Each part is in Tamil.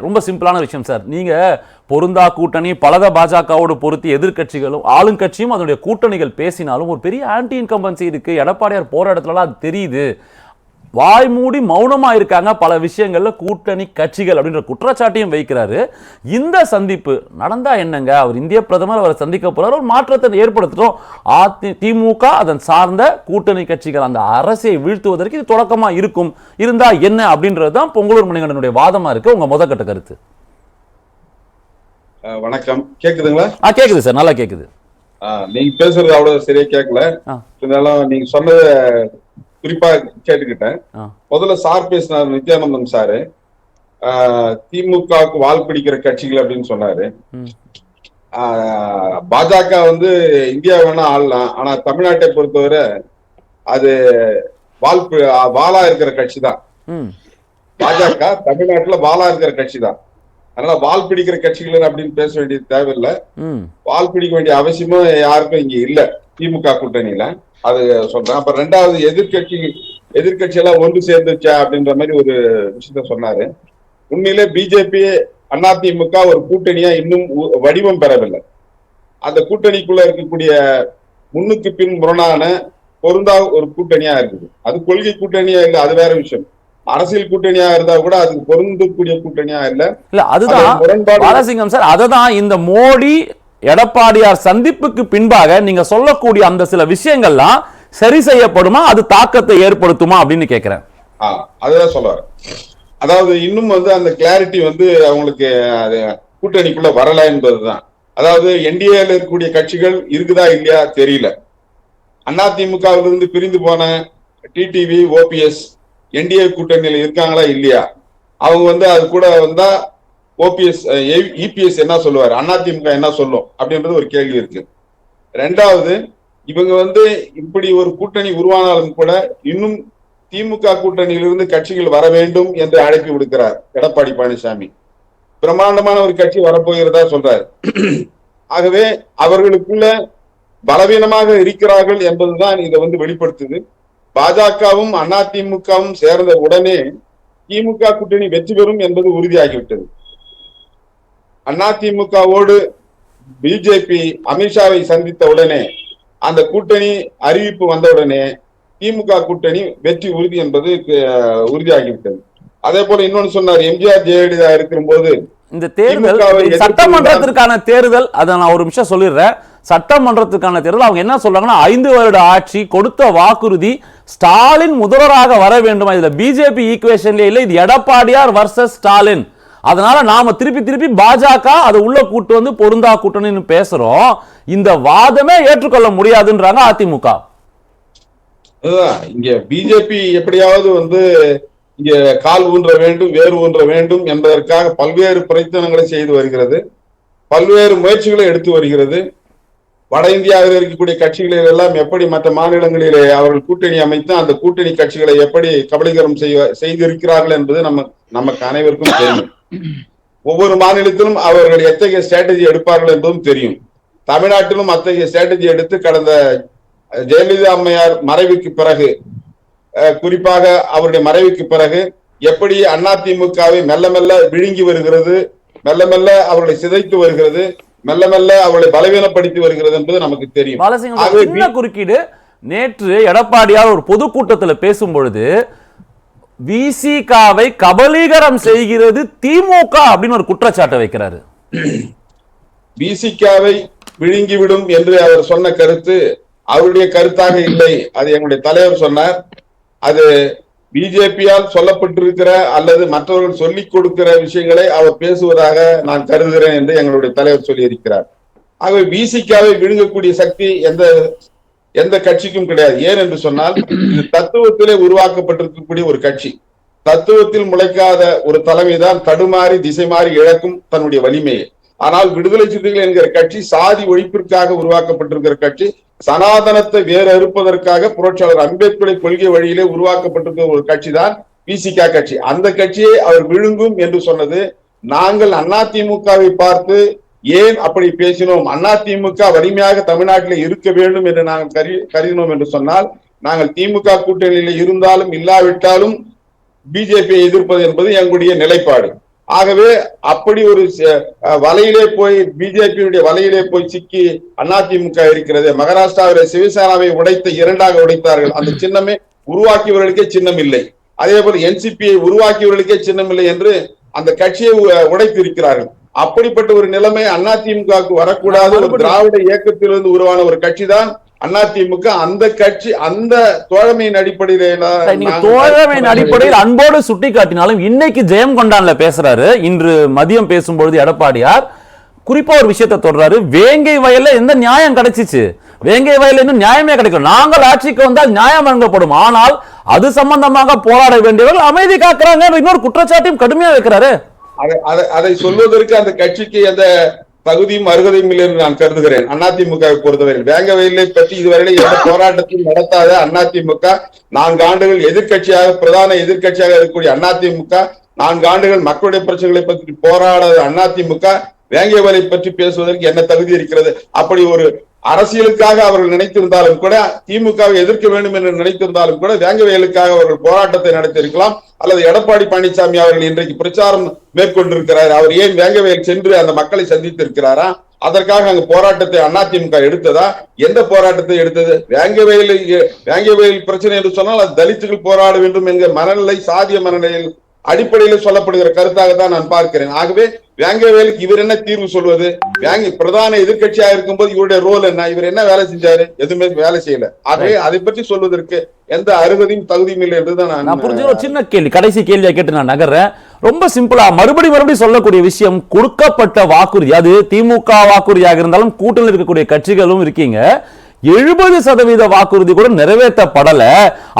ரொம்ப சிம்பிளான விஷயம் சார். நீங்க பொருந்தா கூட்டணி பலத பாஜகவோடு பொருத்தி எதிர்கட்சிகளும் ஆளுங்கட்சியும் அதனுடைய கூட்டணிகள் பேசினாலும் ஒரு பெரிய ஆன்டி இன்கம்பன்சி இருக்கு. எடப்பாடியார் போராட்டத்துலலாம் அது தெரியுது. வாய் மூடி மௌனமா இருக்காங்க பல விஷயங்கள்ல கூட்டணி கட்சிகள் அப்படின்ற குற்றச்சாட்டையும் வைக்கிறாரு. இந்த சந்திப்பு நடந்தா என்னங்க? அவர் இந்திய பிரதமர் அவரை சந்திக்க போறார். ஒரு மாற்றத்தை ஏற்படுத்துறோம். அதி திமுக அதன் சார்ந்த கூட்டணி கட்சிகள் அந்த அரசை வீழ்த்துவதற்கு இது தொடக்கமா இருக்கும். இருந்தா என்ன அப்படின்றது தான் பொங்கலூர் மணிகண்டனுடைய வாதமா இருக்கு. உங்க முதற்கட்ட கருத்து. வணக்கம். கேக்குதுங்களா? ஆ கேக்குது சார். நல்லா கேக்குது. நீங்க பேசுறது அவ்வளவு சரியா கேட்கல. இருந்தாலும் நீங்க சொன்னத குறிப்பா கேட்டுக்கிட்டேன். முதல்ல சார் பேசினார் நித்யானந்தம் சாரு. திமுகவுக்கு வால் பிடிக்கிற கட்சிகள் அப்படின்னு சொன்னாரு. பாஜக வந்து இந்தியா வேணா ஆளலாம். ஆனா தமிழ்நாட்டை பொறுத்தவரை அது வால் வாலா இருக்கிற கட்சி தான் பாஜக தமிழ்நாட்டுல வாலா இருக்கிற கட்சி தான் அதனால வால் பிடிக்கிற கட்சிகள் அப்படின்னு பேச வேண்டியது தேவையில்லை. வால் பிடிக்க வேண்டிய அவசியமும் யாருக்கும் இங்க இல்ல. திமுக கூட்டணியில. அது சொல்றேன். அப்ப ரெண்டாவது எதிர்கட்சி எதிர்கட்சி எல்லாம் ஒன்று சேர்ந்துச்சா அப்படின்ற மாதிரி ஒரு விஷயத்த சொன்னாரு. உண்மையிலே பிஜேபி அதிமுக ஒரு கூட்டணியா இன்னும் வடிவம் பெறவில்லை. அந்த கூட்டணிக்குள்ள இருக்கக்கூடிய முன்னுக்கு பின் முரணான பொருந்தா ஒரு கூட்டணியா இருக்குது. அது கொள்கை கூட்டணியா இல்ல அது வேற விஷயம். அரசியல் கூட்டணியா இருந்தா கூட அதுக்கு பொருந்தக்கூடிய கூட்டணியா இல்ல. இல்ல அதுதான் முரண்பாடு சார் அததான் இந்த மோடி எடப்பாடியார் சந்திப்புக்கு பின்பாக நீங்க சொல்லக்கூடிய அந்த சில விஷயங்கள்லாம் சரி செய்யப்படுமா? அது தாக்கத்தை ஏற்படுத்துமா? அப்படின்னு கேக்குறேன். ஆ அதுதான் சொல்ல அதாவது இன்னும் வந்து அந்த கிளாரிட்டி வந்து அவங்களுக்கு அது கூட்டணிக்குள்ள வரல என்பதுதான். அதாவது என்டிஏல இருக்கக்கூடிய கட்சிகள் இருக்குதா இல்லையா தெரியல. அதிமுகவிலிருந்து இருந்து பிரிந்து போன டிடிவி ஓபிஎஸ் என்டிஏ கூட்டணியில இருக்காங்களா இல்லையா? அவங்க வந்து அது கூட வந்தா ஓபிஎஸ் இபிஎஸ் என்ன சொல்லுவார்? அதிமுக என்ன சொல்லும்? அப்படின்றது ஒரு கேள்வி இருக்கு. ரெண்டாவது இவங்க வந்து இப்படி ஒரு கூட்டணி உருவானாலும் கூட இன்னும் திமுக கூட்டணியிலிருந்து கட்சிகள் வர வேண்டும் என்று அழைப்பு விடுக்கிறார். எடப்பாடி பழனிசாமி. பிரம்மாண்டமான ஒரு கட்சி வரப்போகிறதா சொல்றாரு. ஆகவே அவர்களுக்குள்ள பலவீனமாக இருக்கிறார்கள் என்பதுதான் இதை வந்து வெளிப்படுத்துது. பாஜகவும் அதிமுகவும் சேர்ந்த உடனே திமுக கூட்டணி வெற்றி பெறும் என்பது உறுதியாகிவிட்டது. அதிமுகவோடு பிஜேபி அமித்ஷாவை சந்தித்த உடனே அந்த கூட்டணி அறிவிப்பு வந்த உடனே திமுக கூட்டணி வெற்றி உறுதி என்பது உறுதியாகிவிட்டது. அதே போல இன்னொன்னு சொன்னார் எம்ஜிஆர் ஜெயலலிதா இருக்கும்போது இந்த தேர்தல் சட்டமன்றத்திற்கான தேர்தல் அதை நான் ஒரு நிமிஷம் சொல்லிடுறேன். சட்டமன்றத்துக்கான தேர்தல் அவங்க என்ன சொல்றாங்கன்னா ஐந்து வருட ஆட்சி கொடுத்த வாக்குறுதி ஸ்டாலின் முதல்வராக வர வேண்டுமா. இதுல பிஜேபி ஈக்குவேஷன்ல இல்ல இது எடப்பாடியார் வர்சஸ் ஸ்டாலின். அதனால நாம திருப்பி திருப்பி பாஜக அதை உள்ள கூட்டு வந்து பொருந்தா கூட்டணின்னு பேசுறோம். இந்த வாதமே ஏற்றுக்கொள்ள முடியாதுன்றாங்க அதிமுக. அதுதான் இங்க பிஜேபி எப்படியாவது வந்து இங்க கால் ஊன்ற வேண்டும் வேறு ஊன்ற வேண்டும் என்பதற்காக பல்வேறு பிரயத்தனங்களை செய்து வருகிறது. பல்வேறு முயற்சிகளை எடுத்து வருகிறது. வட இந்தியாவில் இருக்கக்கூடிய கட்சிகளில் எல்லாம் எப்படி மற்ற மாநிலங்களிலே அவர்கள் கூட்டணி அமைத்து அந்த கூட்டணி கட்சிகளை எப்படி கபலீகரம் செய்ய செய்திருக்கிறார்கள் என்பது நம்ம நமக்கு அனைவருக்கும் தெரியும். ஒவ்வொரு மாநிலத்திலும் அவர்கள் எத்தகைய ஸ்ட்ராட்டஜி எடுப்பார்கள் என்பதும் தெரியும். தமிழ்நாட்டிலும் அத்தகைய ஸ்ட்ராட்டஜி எடுத்து கடந்த ஜெயலலிதா அம்மையார் மறைவுக்கு பிறகு குறிப்பாக அவருடைய மறைவுக்கு பிறகு எப்படி அதிமுகவை மெல்ல மெல்ல விழுங்கி வருகிறது மெல்ல மெல்ல அவர்களை சிதைத்து வருகிறது மெல்ல மெல்ல அவர்களை பலவீனப்படுத்தி வருகிறது என்பது நமக்கு தெரியும். குறுக்கீடு. நேற்று எடப்பாடியார் ஒரு பொதுக்கூட்டத்துல பேசும் பொழுது விசிகாவை கபலீகரம் செய்கிறது திமுக அப்படின்னு ஒரு குற்றச்சாட்டை வைக்கிறாரு. விசிகாவை விழுங்கிவிடும் என்று அவர் சொன்ன கருத்து அவருடைய கருத்தாக இல்லை. அது எங்களுடைய தலைவர் சொன்னார். அது பிஜேபியால் சொல்லப்பட்டிருக்கிற அல்லது மற்றவர்கள் சொல்லிக் கொடுக்கிற விஷயங்களை அவர் பேசுவதாக நான் கருதுகிறேன் என்று எங்களுடைய தலைவர் சொல்லியிருக்கிறார். ஆகவே விசிகாவை விழுங்கக்கூடிய சக்தி எந்த எந்த கட்சிக்கும் கிடையாது. ஏன் என்று சொன்னால் இது தத்துவத்திலே உருவாக்கப்பட்டிருக்கக்கூடிய ஒரு கட்சி. தத்துவத்தில் முளைக்காத ஒரு தலைமைதான் தடுமாறி திசை மாறி இழக்கும் தன்னுடைய வலிமையை. ஆனால் விடுதலை சிறுத்தைகள் என்கிற கட்சி சாதி ஒழிப்பிற்காக உருவாக்கப்பட்டிருக்கிற கட்சி சனாதனத்தை வேற அறுப்பதற்காக புரட்சியாளர் அம்பேத்கரை கொள்கை வழியிலே உருவாக்கப்பட்டிருக்கிற ஒரு கட்சி தான் பிசிகா கட்சி. அந்த கட்சியை அவர் விழுங்கும் என்று சொன்னது நாங்கள் அதிமுகவை பார்த்து ஏன் அப்படி பேசினோம்? அதிமுக வலிமையாக தமிழ்நாட்டில் இருக்க வேண்டும் என்று நாங்கள் கரு கருதினோம் என்று சொன்னால் நாங்கள் திமுக கூட்டணியில் இருந்தாலும் இல்லாவிட்டாலும் பிஜேபியை எதிர்ப்பது என்பது எங்களுடைய நிலைப்பாடு. ஆகவே அப்படி ஒரு வலையிலே போய் பிஜேபியுடைய வலையிலே போய் சிக்கி அதிமுக இருக்கிறது. மகாராஷ்டிராவில் சிவசேனாவை உடைத்த இரண்டாக உடைத்தார்கள். அந்த சின்னமே உருவாக்கியவர்களுக்கே சின்னம் இல்லை. அதே போல என்சிபியை உருவாக்கியவர்களுக்கே சின்னம் இல்லை என்று அந்த கட்சியை உ- உடைத்து இருக்கிறார்கள் அப்படிப்பட்ட ஒரு நிலைமை அதிமுகவுக்கு வரக்கூடாது. ஒரு திராவிட இயக்கத்திலிருந்து உருவான ஒரு கட்சி தான் அதிமுக அந்த கட்சி அந்த தோழமையின் அடிப்படையில தோழமையின் அடிப்படையில் அன்போடு சுட்டி காட்டினாலும் இன்னைக்கு ஜெயம் கொண்டான்ல பேசுறாரு. இன்று மதியம் பேசும்பொழுது எடப்பாடியார் குறிப்பா ஒரு விஷயத்தை தொடர்றாரு வேங்கை வயல்ல எந்த நியாயம் கிடைச்சிச்சு? வேங்கை வயல்ல இன்னும் நியாயமே கிடைக்கல. நாங்கள் ஆட்சிக்கு வந்தால் நியாயம் வழங்கப்படும். ஆனால் அது சம்பந்தமாக போராட வேண்டியவர்கள் அமைதி காக்குறாங்க. இன்னொரு குற்றச்சாட்டையும் கடுமையா வைக்கிறாரு. அதை- அதை- அதை சொல்வதற்கு அந்த கட்சிக்கு எந்த தகுதியும் அருகதையும் இல்லை என்று நான் கருதுகிறேன். அதிமுகவை பொறுத்தவரையில். வேங்க வயலை பற்றி இதுவரையில எந்த போராட்டத்தையும் நடத்தாத அதிமுக நான்கு ஆண்டுகள் எதிர்க்கட்சியாக பிரதான எதிர்க்கட்சியாக இருக்கக்கூடிய அதிமுக நான்கு ஆண்டுகள் மக்களுடைய பிரச்சனைகளை பற்றி போராடாத அதிமுக வேங்க வேலை பற்றி பேசுவதற்கு என்ன தகுதி இருக்கிறது? அப்படி ஒரு அரசியலுக்காக அவர்கள் நினைத்திருந்தாலும் கூட திமுகவை எதிர்க்க வேண்டும் என்று நினைத்திருந்தாலும் கூட வேங்க வயலுக்காக அவர்கள் போராட்டத்தை நடத்தியிருக்கலாம். அல்லது எடப்பாடி பழனிசாமி அவர்கள் இன்றைக்கு பிரச்சாரம் மேற்கொண்டிருக்கிறார். அவர் ஏன் வேங்க வயல் சென்று அந்த மக்களை சந்தித்திருக்கிறாரா? அதற்காக அங்கு போராட்டத்தை அதிமுக எடுத்ததா? எந்த போராட்டத்தை எடுத்தது? வேங்க வயல் வேங்க வயல் பிரச்சனை என்று சொன்னால் அது தலித்துகள் போராட வேண்டும் என்கிற மனநிலை சாதிய மனநிலையில் அடிப்படையில் சொல்லப்படுகிற கருத்தாக தான் நான் பார்க்கிறேன். ஆகவே வேங்கவேலுக்கு இவர் என்ன தீர்வு சொல்வது? வேங்க பிரதான எதிர்க்கட்சியா இருக்கும்போது இவருடைய ரோல் என்ன? இவர் என்ன வேலை செஞ்சாரு? எதுவுமே வேலை செய்யல. ஆகவே அதை பற்றி சொல்வதற்கு எந்த அருகதையும் தகுதியும் இல்லை என்றுதான் நான் நான் புரிஞ்ச ஒரு சின்ன கேள்வி கடைசி கேள்வியை கேட்டு நான் நகர்றேன். ரொம்ப சிம்பிளா மறுபடி மறுபடியும் சொல்லக்கூடிய விஷயம் கொடுக்கப்பட்ட வாக்குறுதி அது திமுக வாக்குறுதியாக இருந்தாலும் கூட்டணியில் இருக்கக்கூடிய கட்சிகளும் இருக்கீங்க. எழுபது சதவீத வாக்குறுதி கூட நிறைவேற்றப்படல.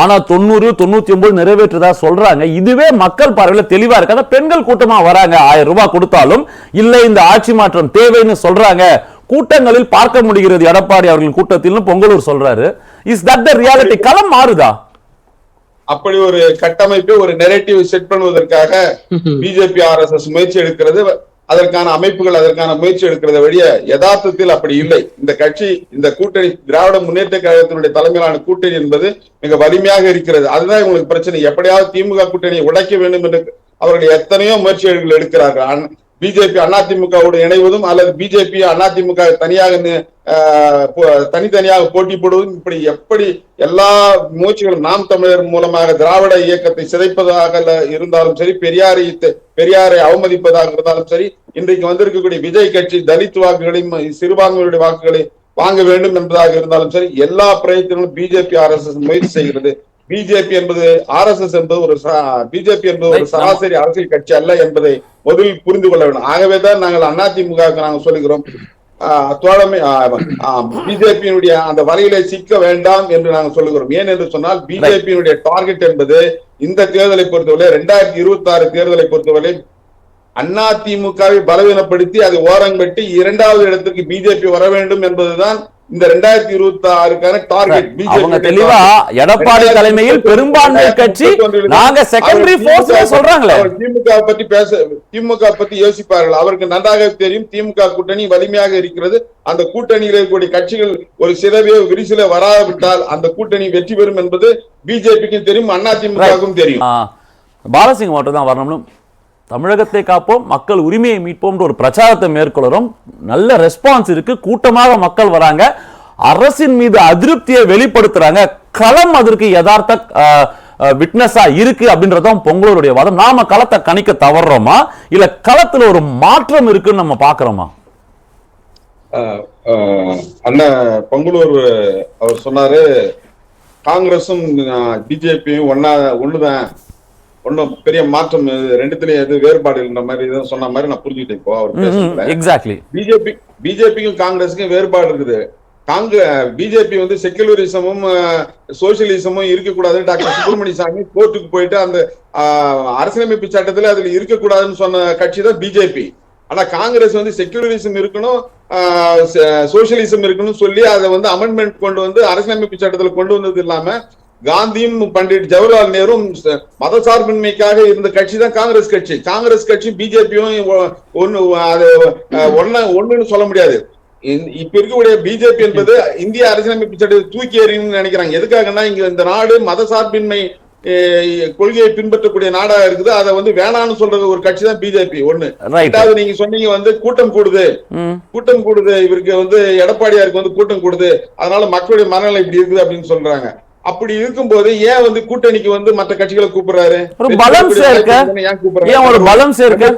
ஆனா தொண்ணூறு தொண்ணூத்தி ஒன்பது நிறைவேற்றதா சொல்றாங்க. இதுவே மக்கள் பார்வையில தெளிவா இருக்கு. அதான் பெண்கள் கூட்டமா வராங்க. ஆயிரம் ரூபாய் கொடுத்தாலும் இல்ல இந்த ஆட்சி மாற்றம் தேவைன்னு சொல்றாங்க. கூட்டங்களில் பார்க்க முடிகிறது. எடப்பாடி அவர்களின் கூட்டத்திலும் பொங்கலூர் சொல்றாரு. இஸ் தட் த ரியாலிட்டி களம் மாறுதா? அப்படி ஒரு கட்டமைப்பை ஒரு நெரேட்டிவ் செட் பண்ணுவதற்காக பிஜேபி ஆர்எஸ்எஸ் முயற்சி எடுக்கிறது. அதற்கான அமைப்புகள் அதற்கான முயற்சி எடுக்கிறத வழிய யதார்த்தத்தில் அப்படி இல்லை. இந்த கட்சி இந்த கூட்டணி திராவிட முன்னேற்ற கழகத்தினுடைய தலைமையிலான கூட்டணி என்பது மிக வலிமையாக இருக்கிறது. அதுதான் இவங்களுக்கு பிரச்சனை. எப்படியாவது திமுக கூட்டணியை உடைக்க வேண்டும் என்று அவர்கள் எத்தனையோ முயற்சிகள் எடுக்கிறார்கள். பிஜேபி அதிமுகவோடு இணைவதும் அல்லது பிஜேபி அதிமுக தனியாக தனித்தனியாக போட்டி போடுவதும் இப்படி எப்படி எல்லா முயற்சிகளும் நாம் தமிழர் மூலமாக திராவிட இயக்கத்தை சிதைப்பதாக இருந்தாலும் சரி பெரியாரை பெரியாரை அவமதிப்பதாக இருந்தாலும் சரி இன்றைக்கு வந்திருக்கக்கூடிய விஜய் கட்சி தலித் வாக்குகளையும் சிறுபான்மையுடைய வாக்குகளை வாங்க வேண்டும் என்பதாக இருந்தாலும் சரி எல்லா பிரயத்தனங்களும் பிஜேபி அரசு முயற்சி செய்கிறது. பிஜேபி என்பது ஆர்எஸ்எஸ் என்பது ஒரு பிஜேபி என்பது ஒரு. சராசரி அரசியல் கட்சி அல்ல என்பதை முதலில் புரிந்து கொள்ள வேண்டும். ஆகவேதான் நாங்கள் அதிமுக நாங்கள் சொல்லுகிறோம். தோழமை பிஜேபியினுடைய அந்த வரையிலே சிக்க வேண்டாம் என்று நாங்கள் சொல்லுகிறோம். ஏன் என்று சொன்னால் பிஜேபியினுடைய டார்கெட் என்பது இந்த தேர்தலை பொறுத்தவரை இரண்டாயிரத்தி இருபத்தி ஆறு தேர்தலை பொறுத்தவரை அதிமுகவை பலவீனப்படுத்தி அதை ஓரங்கட்டி இரண்டாவது இடத்திற்கு பிஜேபி வர வேண்டும் என்பதுதான் இந்த இரண்டாயிரத்தி இருபத்தி ஆறுக்கான டார்கெட் அவங்க தெளிவா எடப்பாடி தலைமையில் பெரும்பான்மை கட்சி நாங்க செகண்டரி போர்ஸ் சொல்றாங்களே. திமுக பத்தி பேச திமுக பத்தி யோசிப்பார்கள். அவருக்கு நன்றாக தெரியும் திமுக கூட்டணி வலிமையாக இருக்கிறது. அந்த கூட்டணியில் இருக்கக்கூடிய கட்சிகள் ஒரு சிறவையோ விரிசில வராவிட்டால் அந்த கூட்டணி வெற்றி பெறும் என்பது பிஜேபிக்கும் தெரியும் அதிமுகவுக்கும் தெரியும். பாலசிங் மட்டும் தான் வரணும்னு தமிழகத்தை காப்போம் மக்கள் உரிமையை மீட்போம்ன்ற ஒரு பிரச்சாரத்தை மேற்கொள்கிறோம் நல்ல ரெஸ்பான்ஸ் இருக்கு. கூட்டமாக மக்கள் வராங்க. அரசின் மீது அதிருப்தியை வெளிப்படுத்துறாங்க. களம் அதற்கு யதார்த்த விட்னஸா இருக்கு அப்படின்றதும் பொங்கலோருடைய வாதம். நாம களத்தை கணிக்க தவறுறோமா இல்ல களத்துல ஒரு மாற்றம் இருக்குன்னு நம்ம பாக்குறோமா அண்ணன் பொங்கலூர் அவர் சொன்னாரு காங்கிரஸும் பிஜேபியும் ஒன்னா ஒண்ணுதான். ஒன்னும் பெரிய மாற்றம் ரெண்டுத்துலயும் எது வேறுபாடு இல்லைன்ற மாதிரி சொன்ன மாதிரி நான் புரிஞ்சுக்கிட்டேன் இப்போ அவர் எக்ஸாக்ட்லி பிஜேபி பிஜேபிக்கும் காங்கிரஸுக்கும் வேறுபாடு இருக்குது. காங்க பிஜேபி வந்து செக்குலரிசமும் சோசியலிசமும் இருக்கக்கூடாதுன்னு டாக்டர் சுப்பிரமணிய சாமி கோர்ட்டுக்கு போயிட்டு அந்த அரசியலமைப்பு சட்டத்துல அதுல இருக்கக்கூடாதுன்னு சொன்ன கட்சி தான் பிஜேபி ஆனா காங்கிரஸ் வந்து செக்குலரிசம் இருக்கணும் சோசியலிசம் இருக்கணும் சொல்லி அதை வந்து அமெண்ட்மெண்ட் கொண்டு வந்து அரசியலமைப்பு சட்டத்துல கொண்டு வந்தது இல்லாம காந்தியும் பண்டிட் ஜவஹர்லால் நேரும் ச- மதசார்பின்மைக்காக இருந்த கட்சி தான் காங்கிரஸ் கட்சி. காங்கிரஸ் கட்சி பிஜேபியும் ஒன்னு அது ஒண்ணுன்னு சொல்ல முடியாது. இப்ப இருக்கக்கூடிய பிஜேபி என்பது இந்திய அரசியலமைப்பு சட்டத்தை தூக்கி எறியணும்னு நினைக்கிறாங்க. எதுக்காகன்னா இங்க இந்த நாடு மதசார்பின்மை அஹ், கொள்கையை பின்பற்றக்கூடிய நாடா இருக்குது. அதை வந்து வேணாம்னு சொல்றது ஒரு கட்சி தான் பிஜேபி. ஒண்ணு. ரெண்டாவது நீங்க சொன்னீங்க வந்து கூட்டம் கூடுது. கூட்டம் கூடுது. இவருக்கு வந்து எடப்பாடியாருக்கு வந்து கூட்டம் கூடுது. அதனால மக்களுடைய மனநிலை இப்படி இருக்குது அப்படின்னு சொல்றாங்க. அப்படி இருக்கும்போது ஏன் வந்து கூட்டணிக்கு வந்து மற்ற கட்சிகளை கூப்பிடுறாரு? ஒரு பலம் சேர்க்க. ஏன் ஒரு பலம் சேர்க்க?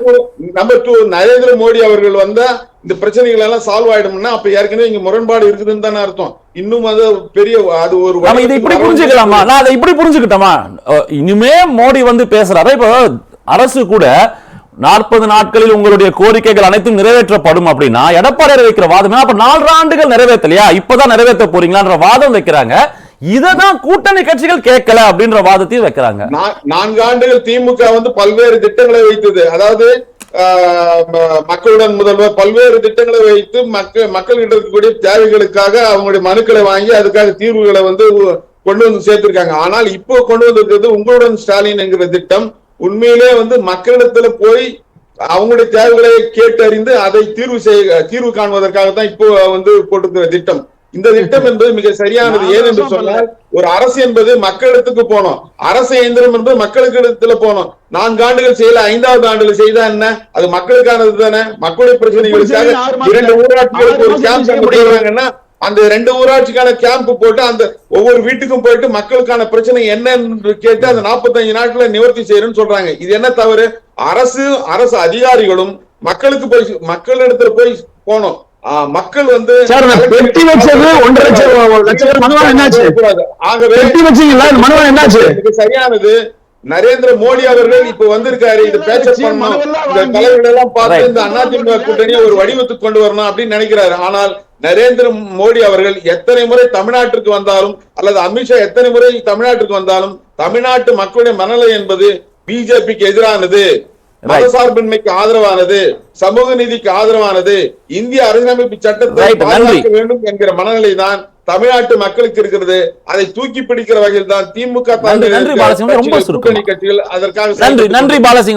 நம்பர் டூ நரேந்திர மோடி அவர்கள் வந்தா இந்த பிரச்சனைகள் எல்லாம் சால்வ் ஆயிடும்னா அப்ப ஏற்கனவே இங்க முரண்பாடு இருக்குதுன்னு தானே அர்த்தம். இன்னும் அது பெரிய அது ஒரு நம்ம இதை இப்படி புரிஞ்சுக்கலாமா? நான் அதை இப்படி புரிஞ்சுக்கிட்டோமா? இனிமே மோடி வந்து பேசுறாரு. இப்போ அரசு கூட நாற்பது நாட்களில் உங்களுடைய கோரிக்கைகள் அனைத்தும் நிறைவேற்றப்படும் அப்படின்னா எடப்பாடியார் வைக்கிற வாதம் அப்ப நாலு ஆண்டுகள் நிறைவேற்றலையா? இப்பதான் நிறைவேற்ற போறீங்களான்ற வாதம் வைக்கிறாங்க. இததான் கூட்டணி கட்சிகள் கேட்கல அப்படின்ற வாதத்தையும் வைக்கிறாங்க. நான்கு ஆண்டுகள் திமுக வந்து பல்வேறு திட்டங்களை வைத்தது. அதாவது ஆஹ், மக்களுடன் முதல்வர் பல்வேறு திட்டங்களை வைத்து மக்கள் மக்கள்கிட்ட இருக்கக்கூடிய தேவைகளுக்காக அவங்களுடைய மனுக்களை வாங்கி அதுக்காக தீர்வுகளை வந்து கொண்டு வந்து சேர்த்திருக்காங்க. ஆனால் இப்போ கொண்டு வந்திருக்கிறது உங்களுடன் ஸ்டாலின் என்கிற திட்டம். உண்மையிலே வந்து மக்களிடத்துல போய் அவங்களுடைய தேவைகளை கேட்டறிந்து அதை தீர்வு செய்ய தீர்வு காண்பதற்காக தான் இப்போ வந்து போட்டிருக்கிற திட்டம். இந்த திட்டம் என்பது மிக சரியானது. ஏனென்று தான் சொன்னால் ஒரு அரசு என்பது மக்களிடத்துக்கு போனோம் அரசு இயந்திரம் என்பது மக்களுக்கு இடத்துல போனோம் நான்கு ஆண்டுகள் செய்யல ஐந்தாவது ஆண்டுல செய்தா என்ன? அது மக்களுக்கானது தானே. மக்களுடைய பிரச்சனைகளுக்காக இரண்டு ஊராட்சிகளுக்கு ஒரு கேம்ப்? போடுறாங்கன்னா அந்த ரெண்டு ஊராட்சிக்கான கேம்ப் போட்டு அந்த ஒவ்வொரு வீட்டுக்கும் போயிட்டு மக்களுக்கான பிரச்சனை என்னன்னு கேட்டு அந்த 45 நாட்களை நிவர்த்தி செய்யறேன்னு சொல்றாங்க. இது என்ன தவறு? அரசு அரசு அதிகாரிகளும் மக்களுக்கு போய் மக்களிடத்துல போய் போனோம் மக்கள் வந்து பெட்டி வச்சது ஒன்றரை லட்சம், என்னாச்சு? ஆகவே வச்சீங்களா சரியானது. நரேந்திர மோடி அவர்கள் இப்ப வந்திருக்காரு. இது பேச்ச பண்ணணும். இந்த தலைவர்கள் எல்லாம் பார்த்து இந்த அதிமுக கூட்டணியை ஒரு வடிவத்துக்கு கொண்டு வரணும் அப்படின்னு நினைக்கிறாரு. ஆனால் நரேந்திர மோடி அவர்கள் எத்தனை முறை தமிழ்நாட்டிற்கு வந்தாலும் அல்லது அமித்ஷா எத்தனை முறை தமிழ்நாட்டுக்கு வந்தாலும் தமிழ்நாட்டு மக்களுடைய மனநிலை என்பது பிஜேபிக்கு எதிரானது. மதசார்பின்மைக்கு ஆதரவானது சமூக நீதிக்கு ஆதரவானது இந்திய அரசியலமைப்பு சட்டத்தை. பாதுகாக்க வேண்டும் என்கிற மனநிலை தான் தமிழ்நாட்டு மக்களுக்கு இருக்கிறது அதை தூக்கி பிடிக்கிற வகையில் தான் திமுக நன்றி, பாலசிங்கம். ரொம்ப கட்சிகள் அதற்காக நன்றி நன்றி பாலசிங்கம்